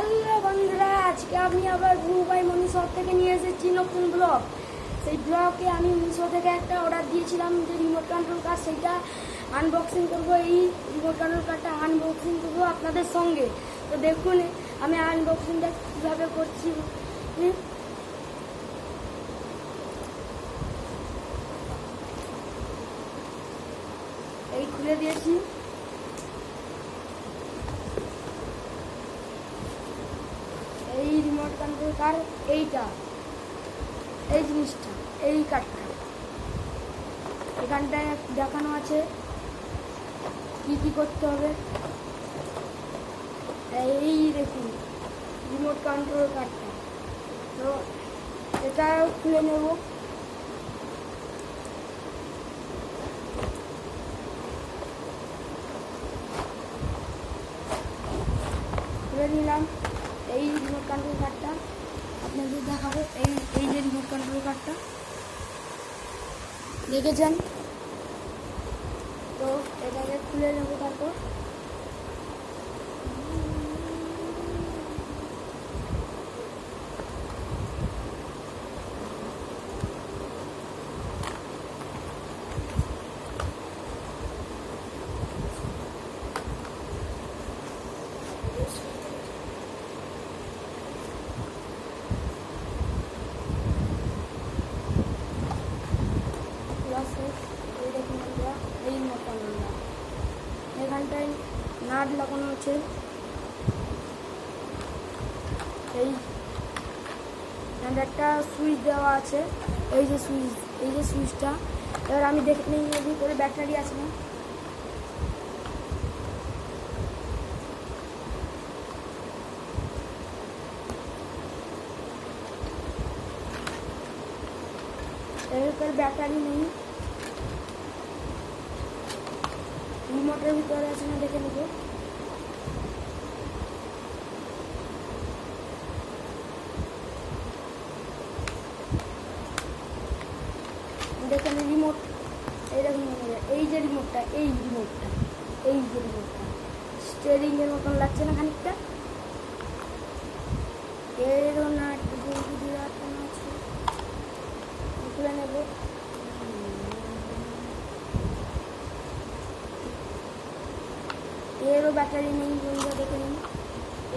Hello বন্ধুরা, আজকে আমি আবার গুরুবাই মনীষর থেকে নিয়ে এসেছি নতুন ব্লগ সেই ব্লগে আমি মিশো থেকে একটা অর্ডার দিয়েছিলাম যে রিমোট কন্ট্রোল কার সেইটা আনবক্সিং করব। এই রিমোট কন্ট্রোল কারটা আনবক্সিং করব আপনাদের সঙ্গে। তো দেখুন, আমি আনবক্সিংটা কীভাবে করছি। এই খুলে দিয়েছি। কন্ট্রোল কার এইটা, এই জিনিসটা, এই কার্ডটা এখানটায় দেখানো আছে কি কি করতে হবে। এই দেখুন রিমোট কন্ট্রোল কার্ডটা তো এটা খুলে নেব। খুলে নিলাম। এই রিমোট কন্ট্রোল কার্ডটা আপনাদের দেখাবো। এই এই যে রিমোট কন্ট্রোল কার্ডটা দেখেছেন? তো এটাকে খুলে নেব তারপর প্লাস এই দেখুন বন্ধুরা এই মতন আমরা এখানটায় নাট লাগানো আছে। এই একটা সুইচ দেওয়া আছে। এই যে সুইচ এই যে সুইচটা এবার আমি দেখে নিই ভিতরে ব্যাটারি আছে না। ব্যাটারি নেই। রিমোটের ভিতরে আছে না দেখে নেব। দেখেন রিমোট এই দেখুন বন্ধুরা, এই যে রিমোটটা এই রিমোটটা এই যে রিমোটটা স্টেরিং এর মতন লাগছে না খানিকটা? এরও না একটু জলদি দিয়ে আটকানো আছে খুলে নেব এরও ব্যাটারি নেই বন্ধুরা দেখে নিন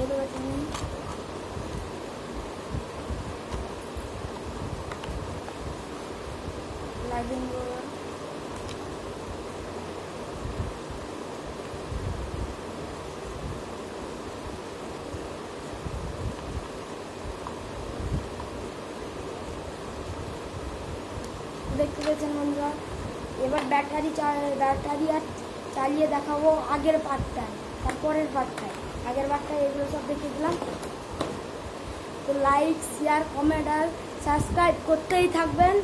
এরও ব্যাটারি নেই এবার। দেখতে পেয়েছেন বন্ধুরা, এবার ব্যাটারি ব্যাটারি আর চালিয়ে দেখাবো আগের পার্টটায় তারপরের পার্টটায় আগের পার্টটায় এগুলো সব দেখে দিলাম তো লাইক শেয়ার কমেন্ট আর সাবস্ক্রাইব করতেই থাকবেন।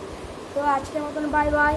তো আজকের মতন বাই বাই